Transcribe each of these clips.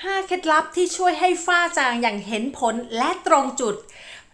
5 เคล็ดลับที่ช่วยให้ฝ้าจางอย่างเห็นผลและตรงจุด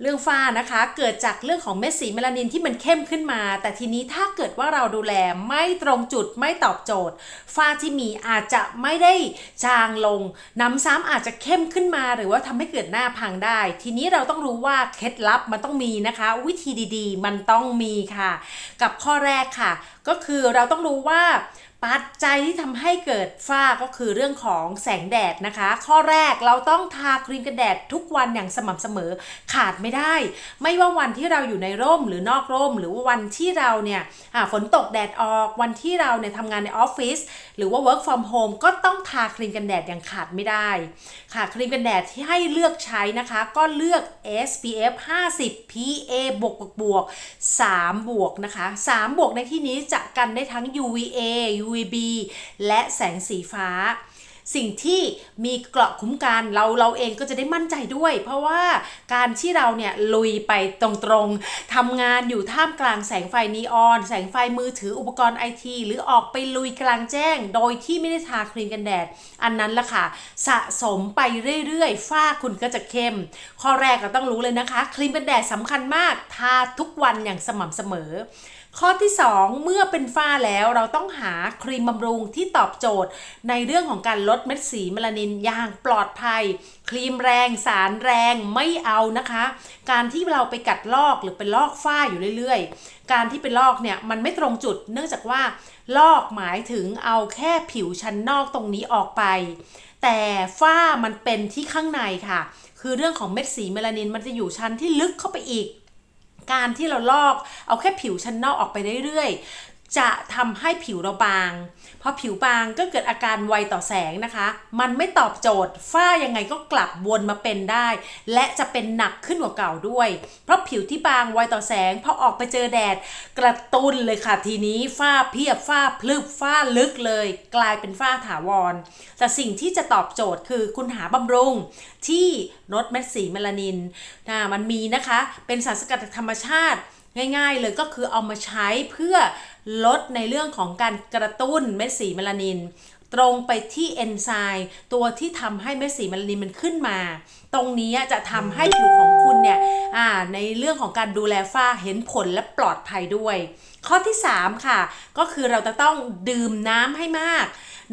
เรื่องฝ้านะคะเกิดจากเรื่องของเม็ดสีเมลานินที่มันเข้มขึ้นมา แต่ทีนี้ถ้าเกิดว่าเราดูแลไม่ตรงจุดไม่ตอบโจทย์ ฝ้าที่มีอาจจะไม่ได้จางลงน้ำซ้ำอาจจะเข้มขึ้นมา หรือว่าทำให้เกิดหน้าพังได้ ทีนี้เราต้องรู้ว่าเคล็ดลับมันต้องมีนะคะ วิธีดีๆ มันต้องมีค่ะ กับข้อแรกค่ะ ก็คือเราต้องรู้ว่า ปัจจัยที่ทำให้เกิดฝ้าก็คือเรื่องของแสงแดดนะคะ ข้อแรกเราต้องทาครีมกันแดดทุกวันอย่างสม่ำเสมอขาดไม่ได้ ไม่ว่าวันที่เราอยู่ในร่มหรือนอกร่ม หรือว่าวันที่เราเนี่ยอ่าฝนตกแดดออกวันที่เราเนี่ยทำงานในออฟฟิศหรือว่า work from home ก็ต้องทาครีมกันแดดอย่างขาดไม่ได้ค่ะครีมกันแดดที่ให้เลือกใช้นะคะ ก็เลือก SPF 50 PA บวกบวกบวก3บวกนะคะ3บวกในที่นี้จะกันได้ทั้ง UVA UVB และแสงสีฟ้า สิ่งที่มีเกราะคุ้มกันเราเราเองก็จะได้มั่นใจด้วย เพราะว่าการที่เราเนี่ยลุยไปตรงๆทำงานอยู่ท่ามกลางแสงไฟนีออน แสงไฟมือถืออุปกรณ์ไอทีหรือออกไปลุยกลางแจ้ง โดยที่ไม่ได้ทาครีมกันแดด อันนั้นละค่ะ สะสมไปเรื่อยๆ ฝ้าคุณก็จะเข้ม ข้อแรกก็ต้องรู้เลยนะคะ ครีมกันแดดสำคัญมากทาทุกวันอย่างสม่ำเสมอ ข้อที่ 2 เมื่อเป็นฝ้าแล้วเราต้องหาครีมบำรุงที่ตอบโจทย์ ในเรื่องของการลดเม็ดสีเมลานินอย่างปลอดภัย ครีมแรงสารแรงไม่เอานะคะ การที่เราไปกัดลอกหรือไปลอกฝ้าอยู่เรื่อยๆ การที่ไปลอกเนี่ยมันไม่ตรงจุด เนื่องจากว่า ลอกหมายถึงเอาแค่ผิวชั้นนอกตรงนี้ออกไป แต่ฝ้ามันเป็นที่ข้างในค่ะ คือเรื่องของเม็ดสีเมลานินมันจะอยู่ชั้นที่ลึกเข้าไปอีก การที่เราลอกเอาแค่ผิวชั้นนอกออกไปเรื่อย จะทำให้ผิวเราบางพอผิวบางก็เกิดอาการไวต่อแสงนะคะ มันไม่ตอบโจทย์ฝ้ายังไงก็กลับวนมาเป็นได้ และจะเป็นหนักขึ้นกว่าเก่าด้วย เพราะผิวที่บางไวต่อแสงพอออกไปเจอแดด กระตุ้นเลยค่ะทีนี้ฝ้าเพียบฝ้าพลึบฝ้าลึกเลย กลายเป็นฝ้าถาวร แต่สิ่งที่จะตอบโจทย์คือคุณหาบำรุงที่ลดเม็ดสีเมลานินนะมันมีนะคะเป็นสารสกัดธรรมชาติง่าย ๆ เลยก็คือเอามาใช้เพื่อ ลดในเรื่องของการกระตุ้นเม็ดสีเมลานิน ตรงไปที่เอนไซม์ตัวที่ทำให้เม็ดสีเมลานินมันขึ้นมา ตรงนี้จะทำให้ผิวของคุณเนี่ยในเรื่องของการดูแลฝ้าเห็นผลและปลอดภัยด้วย ข้อที่ 3 ค่ะ ก็คือเราจะต้องดื่มน้ำให้มาก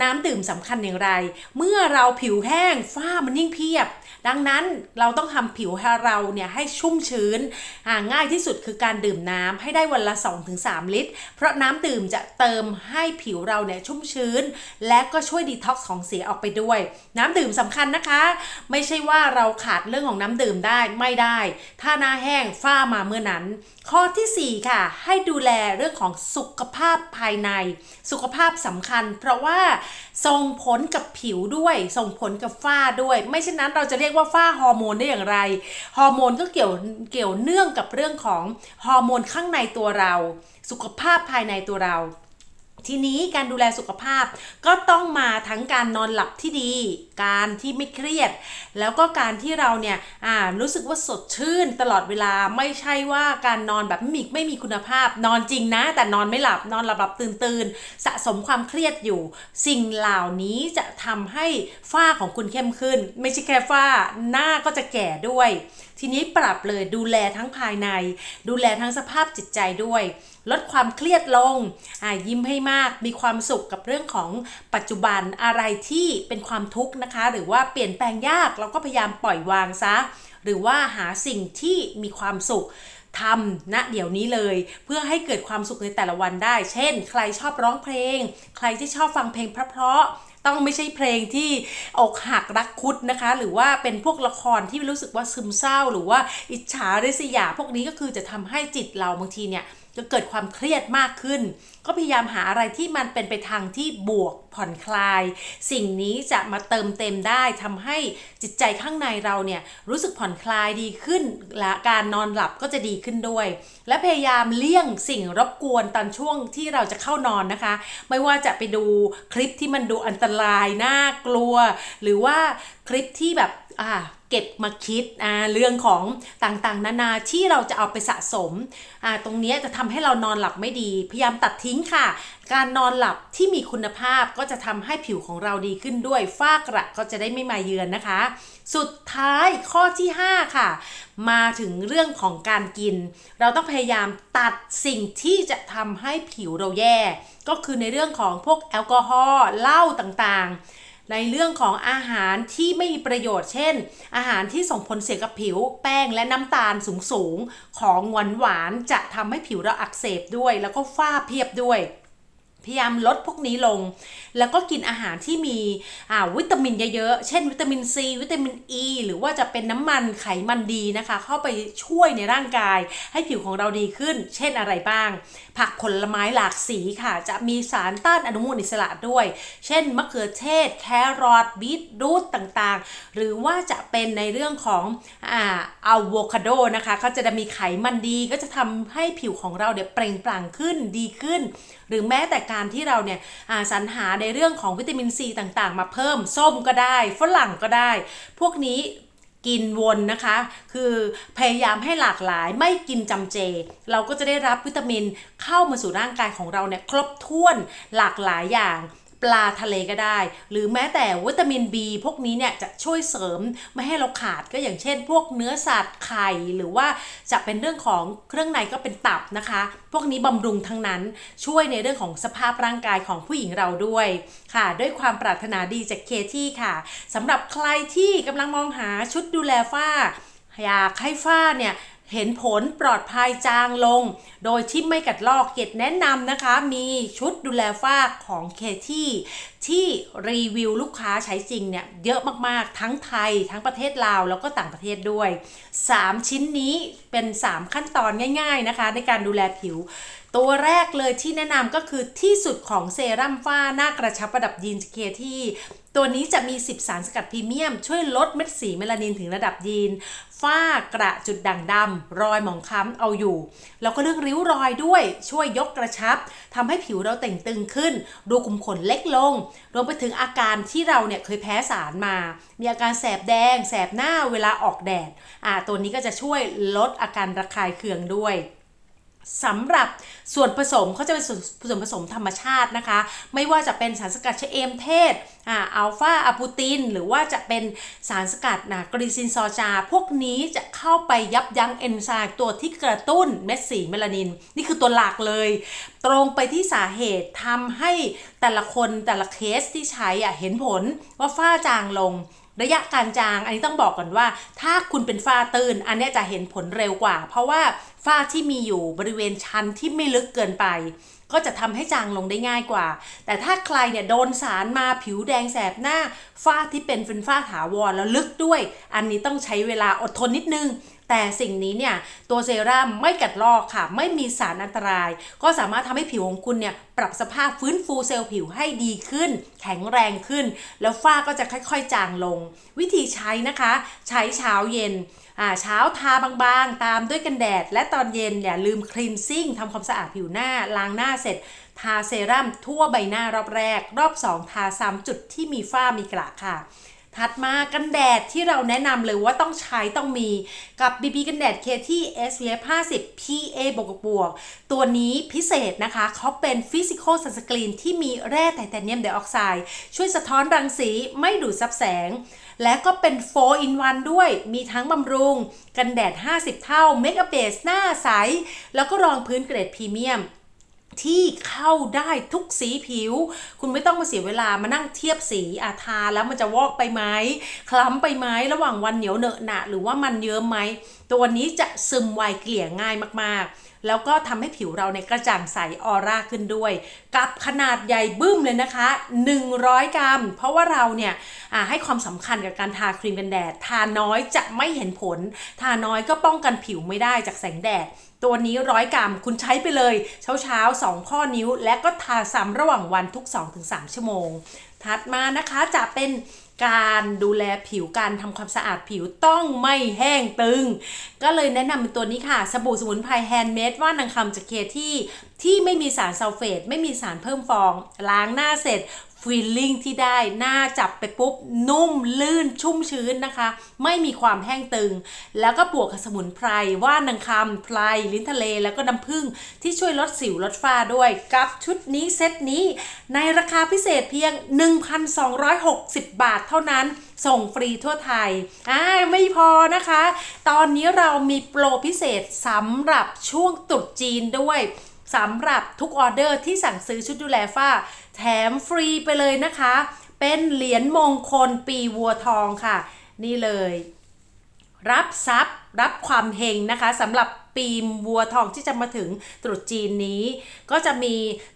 น้ำดื่มสำคัญอย่างไร เมื่อเราผิวแห้งฝ้ามันยิ่งเพียบ ดังนั้นเราต้องทำผิวให้เราเนี่ยให้ชุ่มชื้นง่ายที่สุดคือการดื่มน้ำให้ได้วันละ 2-3 ลิตร เพราะน้ำดื่มจะเติมให้ผิวเราเนี่ยชุ่มชื้น และก็ช่วยดีท็อกซ์ของเสียออกไปด้วย น้ำดื่มสำคัญนะคะ ไม่ใช่ว่าเราขาดเรื่องของน้ำดื่มได้ไม่ได้ ถ้าหน้าแห้งฝ้ามาเมื่อนั้น ข้อทีสี่ 4 ค่ะ ให้ดูแลเรื่องของสุขภาพภายใน สุขภาพสำคัญ เพราะว่าส่งผลกับผิวด้วย ส่งผลกับฝ้าด้วย ไม่เช่นนั้นเราจะเรียกว่าฝ้าฮอร์โมนได้อย่างไร ฮอร์โมนก็เกี่ยวเกี่ยวเนื่องกับเรื่องของฮอร์โมนข้างในตัวเรา สุขภาพภายในตัวเรา ทีนี้การดูแลสุขภาพก็ต้องมาทั้งการนอนหลับที่ดี การที่ไม่เครียด แล้วก็การที่เราเนี่ยรู้สึกว่าสดชื่นตลอดเวลาไม่ใช่ว่าการนอนแบบไม่มีไม่มีคุณภาพ นอนจริงนะ แต่นอนไม่หลับนอนหลับหลับตื่นตื่นสะสมความเครียดอยู่ สิ่งเหล่านี้จะทำให้ฝ้าของคุณเข้มขึ้น ไม่ใช่แค่ฝ้าหน้าก็จะแก่ด้วย ทีนี้ปรับเลยดูแลทั้งภายใน ดูแลทั้งสภาพจิตใจด้วย ลดความเครียดลงอ่ายิ้มให้มากมีความสุขกับเรื่องของปัจจุบันอะไรที่เป็นความทุกข์นะคะ หรือว่าเปลี่ยนแปลงยากเราก็พยายามปล่อยวางซะ หรือว่าหาสิ่งที่มีความสุขทำณเดี๋ยวนี้เลย เพื่อให้เกิดความสุขในแต่ละวันได้ เช่น ใครชอบร้องเพลง ใครที่ชอบฟังเพลงเพราะๆ ต้องไม่ใช่เพลงที่อกหักรักคุดนะคะ หรือว่าเป็นพวกละครที่รู้สึกว่าซึมเศร้า หรือว่าอิจฉาริษยา พวกนี้ก็คือจะทำให้จิตเราบางทีเนี่ย จะเกิดความเครียดมากขึ้น ก็พยายามหาอะไรที่มันเป็นไปทางที่บวกผ่อนคลาย สิ่งนี้จะมาเติมเต็มได้ทำให้จิตใจข้างในเราเนี่ยรู้สึกผ่อนคลายดีขึ้น และการนอนหลับก็จะดีขึ้นด้วย และพยายามเลี่ยงสิ่งรบกวนตอนช่วงที่เราจะเข้านอนนะคะ ไม่ว่าจะไปดูคลิปที่มันดูอันตรายน่ากลัว หรือว่าคลิปที่แบบอ่า เก็บมาคิดอ่าเรื่องของต่างๆ นานาที่เราจะเอาไปสะสมอ่าตรงนี้จะทำให้เรานอนหลับไม่ดี พยายามตัดทิ้งค่ะ การนอนหลับที่มีคุณภาพก็จะทำให้ผิวของเราดีขึ้นด้วยฝ้ากระก็จะได้ไม่มาเยือนนะคะ สุดท้ายข้อที่ 5 ค่ะ มาถึงเรื่องของการกิน เราต้องพยายามตัดสิ่งที่จะทำให้ผิวเราแย่ ก็คือในเรื่องของพวกแอลกอฮอล์เหล้าต่างๆ ในเรื่องของอาหารที่ไม่มีประโยชน์ เช่น อาหารที่ส่งผลเสียกับผิว แป้งและน้ำตาลสูงๆ ของหวานหวานๆจะทำให้ผิวเราอักเสบด้วย แล้วก็ฝ้าเพียบด้วย พยายามลดพวกนี้ลง แล้วก็กินอาหารที่มีวิตามินเยอะๆ เช่น วิตามินซีวิตามินอ e, ีหรือว่าจะเป็นน้ำมันไขมันดีนะคะ เข้าไปช่วยในร่างกาย ให้ผิวของเราดีขึ้น เช่นอะไรบ้าง ผักผลไม้หลากสีค่ะ จะมีสารต้านอนุมูลอิสระด้วย เช่นมะเขือเทศ แครอทบีทรูทต่างๆ หรือว่าจะเป็นในเรื่องของอ่าอะโวคาโดนะคะก็จะมีไขมันดีก็จะทำให้ผิวของเราเนี่ยเปล่งปลั่งขึ้นดีขึ้น หรือแม้แต่การที่เราเนี่ยสรรหาในเรื่องของวิตามินซีต่างๆ มาเพิ่มส้มก็ได้ฝรั่งก็ได้ พวกนี้กินวนนะคะ คือพยายามให้หลากหลายไม่กินจำเจ เราก็จะได้รับวิตามินเข้ามาสู่ร่างกายของเราเนี่ยครบถ้วนหลากหลายอย่าง ปลาทะเลก็ได้ หรือแม้แต่วิตามิน B พวกนี้เนี่ยจะช่วยเสริมไม่ให้เราขาดก็อย่างเช่น พวกเนื้อสัตว์ไข่หรือว่าจะเป็นเรื่องของเครื่องในก็เป็นตับนะคะ พวกนี้บำรุงทั้งนั้นช่วยในเรื่องของสภาพร่างกายของผู้หญิงเราด้วยค่ะ ด้วยความปรารถนาดีจากเคที่ค่ะสำหรับใครที่กำลังมองหาชุดดูแลฝ้าอยากให้ฝ้าเนี่ย เห็นผลปลอดภัยจางลง โดยที่ไม่กัดลอกเกดแนะนำนะคะ มีชุดดูแลฝ้าของเคที่ที่รีวิวลูกค้าใช้จริงเนี่ยเยอะมากๆ ทั้งไทย ทั้งประเทศลาว แล้วก็ต่างประเทศด้วย 3 ชิ้นนี้เป็น 3 ขั้นตอนง่ายๆนะคะ ในการดูแลผิว ตัวแรกเลยที่แนะนำก็คือที่สุดของเซรั่มฝ้าหน้ากระชับระดับยีนเคที่ตัวนี้จะมี 10 สารสกัดพรีเมียม ช่วยลดเม็ดสีเมลานินถึงระดับยีน ฝ้ากระจุดด่างดำรอยหมองคล้ำเอาอยู่ แล้วก็เรื่องริ้วรอยด้วยช่วยยกกระชับทำให้ผิวเราเต่งตึงขึ้น ดูกลุ่มขนเล็กลง รวมไปถึงอาการที่เราเนี่ยเคยแพ้สารมา มีอาการแสบแดง แสบหน้าเวลาออกแดดอ่าตัวนี้ก็จะช่วยลดอาการระคายเคืองด้วย สำหรับส่วนผสมเขาจะเป็นส่วนส่วนผสมธรรมชาตินะคะ ไม่ว่าจะเป็นสารสกัดเชเอมเทศอ่าอัลฟาอะปูติน หรือว่าจะเป็นสารสกัดนะกรีซินซอจา พวกนี้จะเข้าไปยับยั้งเอนไซม์ตัวที่กระตุ้นเม็ดสีเมลานิน นี่คือตัวหลักเลย ตรงไปที่สาเหตุทำให้แต่ละคนแต่ละเคสที่ใช้อะเห็นผลว่าฝ้าจางลง ระยะการจางอันนี้ต้องบอกก่อนว่า ถ้าคุณเป็นฝ้าตื้นอันนี้จะเห็นผลเร็วกว่า เพราะว่าฝ้าที่มีอยู่บริเวณชั้นที่ไม่ลึกเกินไป ก็จะทำให้จางลงได้ง่ายกว่า แต่ถ้าใครเนี่ยโดนสารมาผิวแดงแสบหน้าฝ้าที่เป็นเป็นฝ้าถาวรแล้วลึกด้วย อันนี้ต้องใช้เวลาอดทนนิดนึง แต่สิ่งนี้เนี่ยตัวเซรั่มไม่กัดลอกค่ะ ไม่มีสารอันตราย ก็สามารถทำให้ผิวของคุณเนี่ยปรับสภาพฟื้นฟูเซลล์ผิวให้ดีขึ้น แข็งแรงขึ้น แล้วฝ้าก็จะค่อยๆจางลง วิธีใช้นะคะ ใช้เช้าเย็นอ่าเช้าทาบางๆ ตามด้วยกันแดด และตอนเย็นอย่าลืมคลีนซิ่งทำความสะอาดผิวหน้าล้างหน้าเสร็จ ทาเซรั่มทั่วใบหน้ารอบแรก รอบ 2 ทาซ้ำจุดที่มีฝ้ามีกระค่ะ ถัดมากันแดดที่เราแนะนำเลยว่าต้องใช้ต้องมีกับ BB กันแดด KT SPF 50 PA บวกบวก ตัวนี้พิเศษนะคะเขาเป็น Physical Sunscreen ที่มีแร่ไทเทเนียมไดออกไซด์ช่วยสะท้อนรังสีไม่ดูดซับแสง และก็เป็น 4 in 1 ด้วย มีทั้งบำรุง กันแดด 50 เท่า Make up Base หน้าใส แล้วก็รองพื้นเกรดพรีเมียม ที่เข้าได้ทุกสีผิว คุณไม่ต้องมาเสียเวลามานั่งเทียบสีอาทาแล้วมันจะวอกไปไหมคล้ำไปไหมระหว่างวันเหนียวเหนอะหนะหรือว่ามันเยิ้มไหมตัวนี้จะซึมไวเกลี่ยง่ายมากๆ แล้วก็ทำให้ผิวเราในกระจ่างใสออร่าขึ้นด้วย กับขนาดใหญ่บึ้มเลยนะคะ 100 กรัม เพราะว่าเราเนี่ยให้ความสำคัญกับการทาครีมกันแดด ทาน้อยจะไม่เห็นผล ทาน้อยก็ป้องกันผิวไม่ได้จากแสงแดดตัวนี้ร้อยกรัมคุณใช้ไปเลย เช้าเช้าๆสองข้อนิ้ว และก็ทาซ้ำระหว่างวันทุก 2-3 ชั่วโมง ถัดมานะคะจะเป็น การดูแลผิวการทำความสะอาดผิวต้องไม่แห้งตึง ก็เลยแนะนำเป็นตัวนี้ค่ะ สบู่สมุนไพรแฮนด์เมดว่านางคำจากเคที่ที่ไม่มีสารซัลเฟต ไม่มีสารเพิ่มฟอง ล้างหน้าเสร็จ ฟีลลิ่งที่ได้หน้าจับไปปุ๊บ นุ่มลื่นชุ่มชื้นนะคะ ไม่มีความแห้งตึง แล้วก็บวกกับสมุนไพร ว่านนางคำไพรลิ้นทะเล แล้วก็น้ำผึ้งที่ช่วยลดสิวลดฝ้าด้วยกับชุดนี้เซตนี้ ในราคาพิเศษเพียง 1,260 บาทเท่านั้น ส่งฟรีทั่วไทยอ่าไม่พอนะคะ ตอนนี้เรามีโปรพิเศษสำหรับช่วงตรุษจีนด้วย สำหรับทุกออเดอร์ที่สั่งซื้อชุดดูแลฝ้า แถมฟรีไปเลยนะคะ เป็นเหรียญมงคลปีวัวทองค่ะ นี่เลย รับทรัพย์รับความเฮงนะคะสำหรับ ปีมวัวทองที่จะมาถึงตรุษจีนนี้ ก็จะมี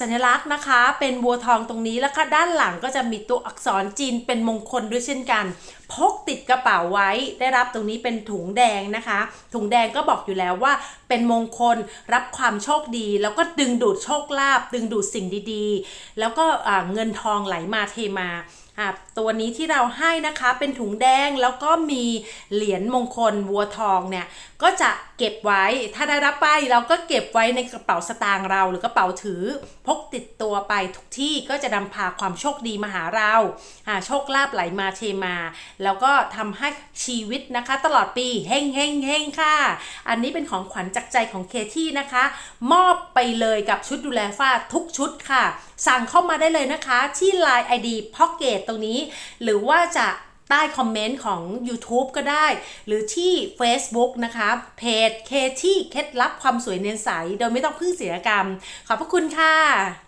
สัญลักษณ์นะคะ เป็นวัวทองตรงนี้แล้วก็ด้านหลังก็จะมีตัวอักษรจีนเป็นมงคลด้วยเช่นกันพกติดกระเป๋าไว้ได้รับตรงนี้เป็นถุงแดงนะคะ ถุงแดงก็บอกอยู่แล้วว่า เป็นมงคลรับความโชคดี แล้วก็ดึงดูดโชคลาภดึงดูดสิ่งดีๆ แล้วก็เงินทองไหลมาเทมา อะตัวนี้ที่เราให้นะคะเป็นถุงแดงแล้วก็มีเหรียญมงคลวัวทองเนี่ยก็จะเก็บไว้ถ้าได้รับไปเราก็เก็บไว้ในกระเป๋าสตางค์เรา หรือกระเป๋าถือ พกติดตัวไปทุกที่ก็จะนำพาความโชคดีมาหาเราอ่าโชคลาภไหลมาเทมา แล้วก็ทำให้ชีวิตนะคะ ตลอดปีเฮงเฮงเฮงค่ะ อันนี้เป็นของขวัญจากใจของเคที่นะคะ มอบไปเลยกับชุดดูแลฝ้าทุกชุดค่ะ สั่งเข้ามาได้เลยนะคะที่ Line ID Pocket ตรงนี้ หรือว่าจะใต้คอมเมนต์ของ YouTube ก็ได้ หรือที่ Facebook นะคะเพจเคที่เคล็ดลับความสวยเนียนใส โดยไม่ต้องพึ่งศิลปกรรม ขอบพระคุณค่ะ